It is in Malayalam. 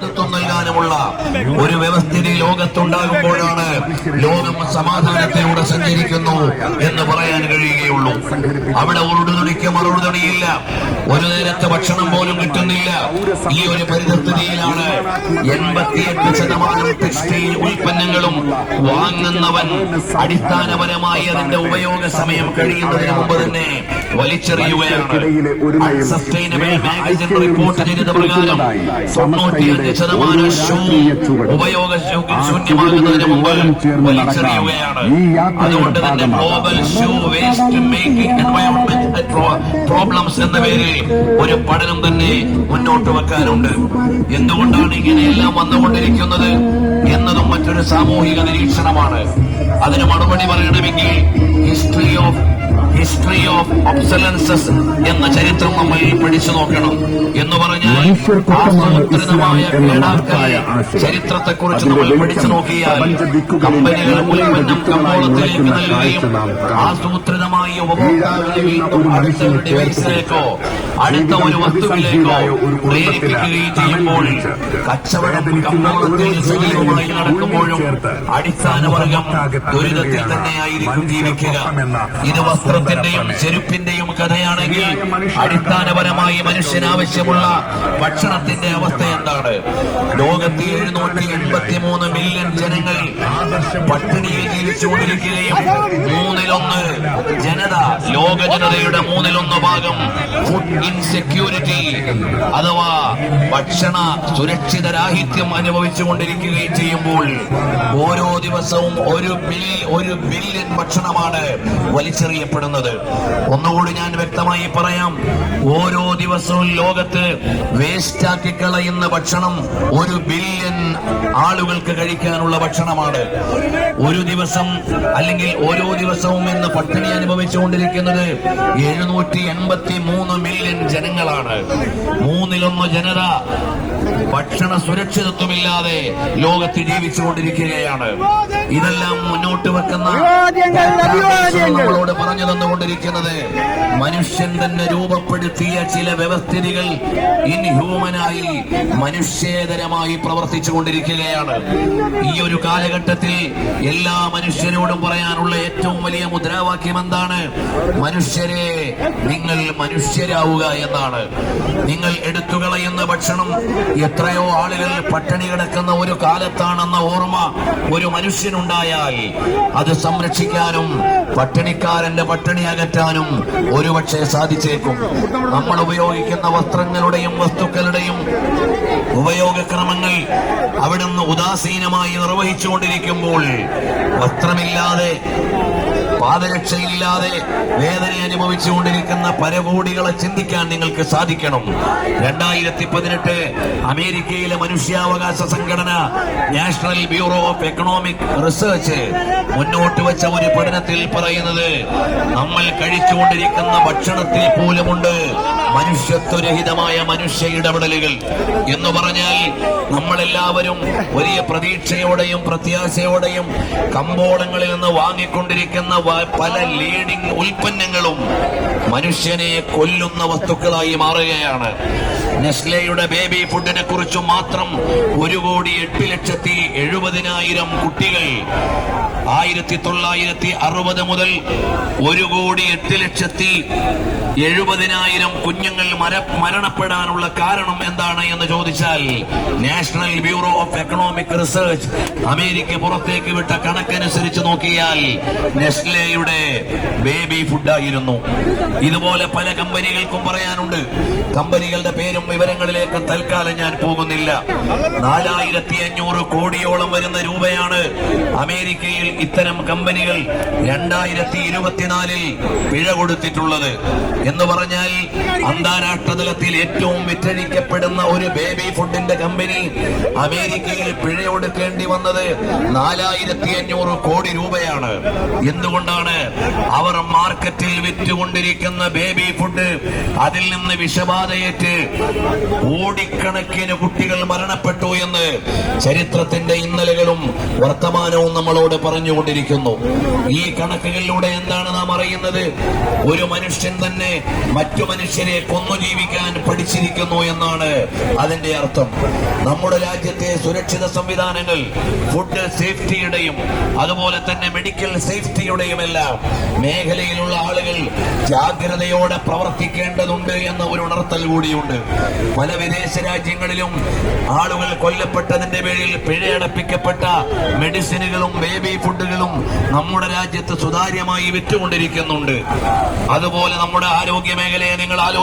നേതൃത്വം നൽകാനുമുള്ള ഒരു വ്യവസ്ഥിതി ലോകത്തുണ്ടാകുമ്പോഴാണ് ലോകം സമാധാനത്തിലൂടെ സഞ്ചരിക്കുന്നു എന്ന് പറയാൻ കഴിയുകയുള്ളൂ. അവിടെ ഉരുടുതുണിക്ക് മറുതുണിയില്ല ഒരു നേരത്തെ ഭക്ഷണം പോലും കിട്ടുന്നില്ല. ഈ ഒരു പരിതസ്ഥിതിയിലാണ് എൺപത്തിയെട്ട് ശതമാനം ടെക്സ്റ്റൈൽ ഉൽപ്പന്നങ്ങളും വാങ്ങുന്നവൻ അടിസ്ഥാനപരമായി അതിന്റെ ഉപയോഗ സമയം കഴിയുന്നതിന് മുമ്പ് തന്നെ വലിച്ചെറിയുകയാണ്. സസ്റ്റൈനബിൾ മാഗസിൻ റിപ്പോർട്ട് ചെയ്ത പ്രകാരം തൊണ്ണൂറ്റിയഞ്ച് ശതമാനം ഷൂ ഉപയോഗ ശൂന്യമാകുന്നതിന് മുമ്പ് വലിച്ചെറിയുകയാണ് അതുകൊണ്ട് തന്നെ global shoe waste making environment problems എന്ന പേരിൽ ഒരു പഠനം തന്നെ മുന്നോട്ട് വെക്കാനുണ്ട്. എന്തുകൊണ്ടാണ് ഇങ്ങനെയെല്ലാം വന്നുകൊണ്ടിരിക്കുന്നത് എന്നതും മറ്റൊരു സാമൂഹിക നിരീക്ഷണമാണ്. അതിന് മറുപടി പറയണമെങ്കിൽ history of history of obsolescences എന്ന ചരിത്രം നമ്മൾ പഠിച്ചു നോക്കണം. എന്ന് പറഞ്ഞാൽ ആസൂത്രിതമായ കേടാക്കൽ ചരിത്രത്തെക്കുറിച്ച് നമ്മൾ പഠിച്ചു നോക്കിയാൽ കമ്പനികൾ ഉൽപ്പന്നം കമ്പോളത്തിലേക്ക് നൽകുകയും ആസൂത്രിതമായി ഉപഭോക്താക്കളെ വീണ്ടും അടുത്ത ഒരു ഡിവൈസിലേക്കോ അടുത്ത ഒരു വസ്തുവിലേക്കോ പ്രേരിപ്പിക്കുകയും ചെയ്യുമ്പോൾ കച്ചവടം കമ്പോളത്തിൽ സജീവമായി നടക്കുമ്പോഴും അടിസ്ഥാന വർഗം ദുരിതത്തിൽ തന്നെയായിരിക്കും ജീവിക്കുക. ഇത് വസ്ത്രത്തിന്റെയും ചെരുപ്പിന്റെയും കഥയാണെങ്കിൽ അടിസ്ഥാനപരമായി മനുഷ്യനാവശ്യമുള്ള ഭക്ഷണത്തിന്റെ അവസ്ഥ എന്താണ്? ലോകത്തെ എഴുന്നൂറ്റി എൺപത്തി മൂന്ന് മില്യൺ ജനങ്ങൾ പട്ടിണിയിൽ ജീവിച്ചുകൊണ്ടിരിക്കുകയും മൂന്നിലൊന്ന് ജനത ലോക ജനതയുടെ മൂന്നിലൊന്ന് ഭാഗം ഫുഡ് ഇൻസെക്യൂരിറ്റി അഥവാ ഭക്ഷണ സുരക്ഷിതരാഹിത്യം അനുഭവിച്ചുകൊണ്ടിരിക്കുകയും ചെയ്യുമ്പോൾ ഓരോ ദിവസവും ഒരു ബിൽ ഒരു ബില്യൺ ഭക്ഷണമാണ് വലിച്ചെറിയപ്പെടുന്നത്. ഒന്നുകൂടി ഞാൻ വ്യക്തമായി പറയാം. ഓരോ ദിവസവും ലോകത്ത് വേസ്റ്റാക്കി കളയുന്ന ഭക്ഷണം ഒരു ബില്യൺ ആളുകൾക്ക് കഴിക്കാനുള്ള ഭക്ഷണമാണ്. ഒരു ദിവസം അല്ലെങ്കിൽ ഓരോ ദിവസവും എന്ന് പട്ടിണി അനുഭവിച്ചുകൊണ്ടിരിക്കുന്നത് എഴുന്നൂറ്റി എൺപത്തി മൂന്ന് മില്യൺ ജനങ്ങളാണ്. മൂന്നിലൊന്ന് ജനത ഭക്ഷണ സുരക്ഷിതത്വമില്ലാതെ ലോകത്ത് ജീവിച്ചുകൊണ്ടിരിക്കുകയാണ്. ഇതെല്ലാം മുന്നോട്ട് വെക്കുന്ന നമ്മളോട് പറഞ്ഞു തന്നുകൊണ്ടിരിക്കുന്നത്. മനുഷ്യൻ തന്നെ രൂപപ്പെടുത്തിയ ചില വ്യവസ്ഥിതികൾ ഇൻഹ്യൂമനായി മനുഷ്യേതരമായി പ്രവർത്തിച്ചു കൊണ്ടിരിക്കുകയാണ്. ഈ ഒരു കാലഘട്ടത്തിൽ എല്ലാ മനുഷ്യരോടും പറയാനുള്ള ഏറ്റവും വലിയ മുദ്രാവാക്യം എന്താണ്? മനുഷ്യരെ നിങ്ങൾ മനുഷ്യരാവുക എന്നാണ്. നിങ്ങൾ എടുത്തുകളയുന്ന ഭക്ഷണം എത്രയോ ആളുകൾ പട്ടിണി കിടക്കുന്ന ഒരു കാലത്താണെന്ന ഓർമ്മ ഒരു മനുഷ്യനുണ്ടായാൽ അത് സംരക്ഷിക്കാനും പട്ടിണിക്കാരന്റെ പട്ടിണി അകറ്റാനും ഒരുപക്ഷെ സാധിച്ചേക്കും. നമ്മൾ ഉപയോഗിക്കുന്ന വസ്ത്രങ്ങളുടെയും വസ്തുക്കളുടെയും ഉപയോഗക്രമങ്ങൾ അവിടുന്ന് ഉദാസീനമായി നിർവഹിച്ചുകൊണ്ടിരിക്കുമ്പോൾ വസ്ത്രമില്ലാതെ പാദരക്ഷയില്ലാതെ വേദന അനുഭവിച്ചുകൊണ്ടിരിക്കുന്ന പരകോടികളെ ചിന്തിക്കാൻ നിങ്ങൾക്ക് സാധിക്കണം. രണ്ടായിരത്തി പതിനെട്ട് അമേരിക്കയിലെ മനുഷ്യാവകാശ സംഘടന national bureau of economic research മുന്നോട്ട് വെച്ച ഒരു പഠനത്തിൽ പറയുന്നത് നമ്മൾ കഴിച്ചുകൊണ്ടിരിക്കുന്ന ഭക്ഷണത്തിൽ പോലുമുണ്ട് മനുഷ്യത്വരഹിതമായ മനുഷ്യ ഇടപെടലുകൾ എന്ന് പറഞ്ഞാൽ നമ്മളെല്ലാവരും വലിയ പ്രതീക്ഷയോടെയും പ്രത്യാശയോടെയും കമ്പോളങ്ങളിൽ നിന്ന് വാങ്ങിക്കൊണ്ടിരിക്കുന്ന പല ലീഡിംഗ് ഉൽപ്പന്നങ്ങളും മനുഷ്യനെ കൊല്ലുന്ന വസ്തുക്കളായി മാറുകയാണ്. നെസ്ലയുടെ ബേബി ഫുഡിനെ കുറിച്ച് മാത്രം ഒരു കോടി എട്ട് ലക്ഷത്തി എഴുപതിനായിരം കുട്ടികൾ ആയിരത്തി തൊള്ളായിരത്തി അറുപത് മുതൽ ഒരു കോടി എട്ട് ലക്ഷത്തി എഴുപതിനായിരം കുഞ്ഞുങ്ങൾ മര മരണപ്പെടാനുള്ള കാരണം എന്താണ് എന്ന് ചോദിച്ചാൽ national bureau of economic research America പുറത്തേക്ക് വിട്ട കണക്കനുസരിച്ച് നോക്കിയാൽ നെസ്ലെയുടെ ബേബി ഫുഡായിരുന്നു ഇതുപോലെ പല കമ്പനികൾക്കും പറയാനുണ്ട്. കമ്പനികളുടെ പേരും വിവരങ്ങളിലേക്ക് തൽക്കാലം ഞാൻ പോകുന്നില്ല. നാലായിരത്തി അഞ്ഞൂറ് കോടിയോളം വരുന്ന രൂപയാണ് അമേരിക്കയിൽ ഇത്തരം കമ്പനികൾ രണ്ടായിരത്തി ഇരുപത്തിനാലിൽ പിഴ കൊടുത്തിട്ടുള്ളത്. എന്ന് പറഞ്ഞാൽ അന്താരാഷ്ട്ര തലത്തിൽ ഏറ്റവും വിറ്റഴിക്കപ്പെടുന്ന ഒരു ബേബി ഫുഡിന്റെ കമ്പനി അമേരിക്കയിൽ പിഴയൊടുക്കേണ്ടി വന്നത് നാലായിരത്തി അഞ്ഞൂറ് കോടി രൂപയാണ്. എന്തുകൊണ്ടാണ് അവർ മാർക്കറ്റിൽ വിറ്റുകൊണ്ടിരിക്കുന്ന ബേബി ഫുഡ് അതിൽ നിന്ന് വിഷബാധയേറ്റ് കോടിക്കണക്കിന് കുട്ടികൾ മരണപ്പെട്ടു എന്ന് ചരിത്രത്തിന്റെ ഇന്നലകളും വർത്തമാനവും നമ്മളോട് പറഞ്ഞുകൊണ്ടിരിക്കുന്നു. ഈ കണക്കുകളിലൂടെ എന്താണ് നാം അറിയുന്നത്? ഒരു മനുഷ്യൻ തന്നെ മറ്റു മനുഷ്യരെ കൊന്നു ജീവിക്കാൻ പഠിച്ചിരിക്കുന്നു എന്നാണ് അതിന്റെ അർത്ഥം. നമ്മുടെ രാജ്യത്തെ സുരക്ഷിത സംവിധാനങ്ങൾ ഫുഡ് സേഫ്റ്റിയുടെയും അതുപോലെ തന്നെ മെഡിക്കൽ സേഫ്റ്റിയുടെയും എല്ലാം മേഖലയിലുള്ള ആളുകൾ ജാഗ്രതയോടെ പ്രവർത്തിക്കേണ്ടതുണ്ട് എന്ന ഒരു ഉണർത്തൽ കൂടിയുണ്ട്. പല വിദേശ രാജ്യങ്ങളിലും ആളുകൾ കൊല്ലപ്പെട്ടതിന്റെ പേരിൽ പിഴയടപ്പിക്കപ്പെട്ട മെഡിസിനുകളും ബേബി ഫുഡുകളും നമ്മുടെ രാജ്യത്ത് സുതാര്യമായി വിറ്റുകൊണ്ടിരിക്കുന്നുണ്ട്. അതുപോലെ നമ്മുടെ ആരോഗ്യ മേഖലയെ നിങ്ങൾ ആലോചിച്ചു